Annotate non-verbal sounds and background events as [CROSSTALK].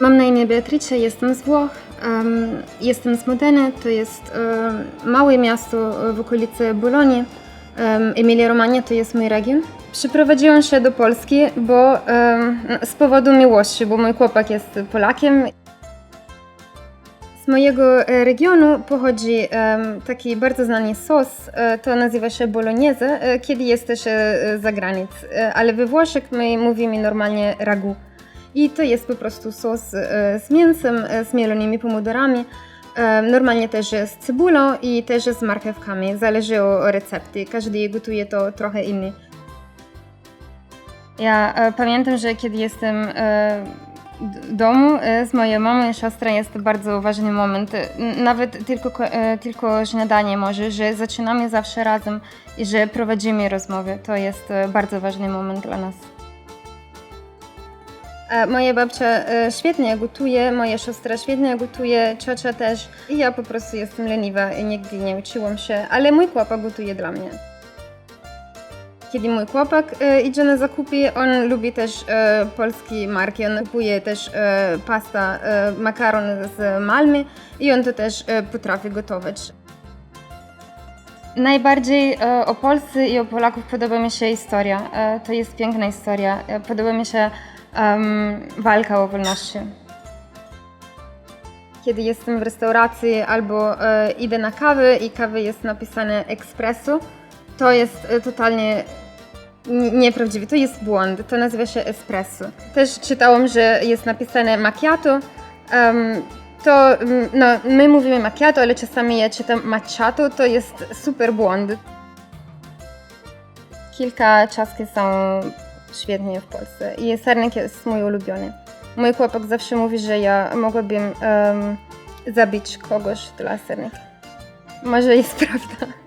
Mam na imię Beatrice, jestem z Włoch. em, jestem z Modeny, to jest em, małe miasto w okolicy Bolonii. Um, Emilia-Romagna to jest mój region. Przyprowadziłam się do Polski, bo em, z powodu miłości, bo mój chłopak jest Polakiem. Z mojego e, regionu pochodzi em, taki bardzo znany sos, e, to nazywa się bolognese, e, kiedy jesteś e, za granic, E, ale we Włoszech my mówimy normalnie ragu. I to jest po prostu sos e, z mięsem, e, z mielonymi pomidorami, e, normalnie też z cebulą i też z marchewkami, zależy od recepty, każdy gotuje to trochę inny. Ja pamiętam, że kiedy jestem domu z moją mamą i siostrą jest to bardzo ważny moment. Nawet tylko, ko- tylko śniadanie może, że zaczynamy zawsze razem i że prowadzimy rozmowy. To jest bardzo ważny moment dla nas. E, Moja babcia e, świetnie gotuje, moja siostra świetnie gotuje, ciocia też. I ja po prostu jestem leniwa i nigdy nie uczyłam się, ale mój chłopak gotuje dla mnie. Kiedy mój chłopak e, idzie na zakupy, on lubi też polskie marki. On kupuje też pasta, makaron z Malmy i on to też potrafi gotować. Najbardziej o Polsce i o Polaków podoba mi się historia. To jest piękna historia. Podoba mi się em, walka o wolności. Kiedy jestem w restauracji albo e, idę na kawę i kawy jest napisane espresso, to jest e, totalnie n- nieprawdziwe. To jest błąd. To nazywa się espresso. Też czytałam, że jest napisane macchiato. To no, my mówimy macchiato, ale czasami ja czytam macchiato. To jest super błąd. Kilka czaski są świetnie w Polsce i sernik jest mój ulubiony. Mój chłopak zawsze mówi, że ja mogłabym em, zabić kogoś dla sernika. Może jest [LAUGHS] prawda.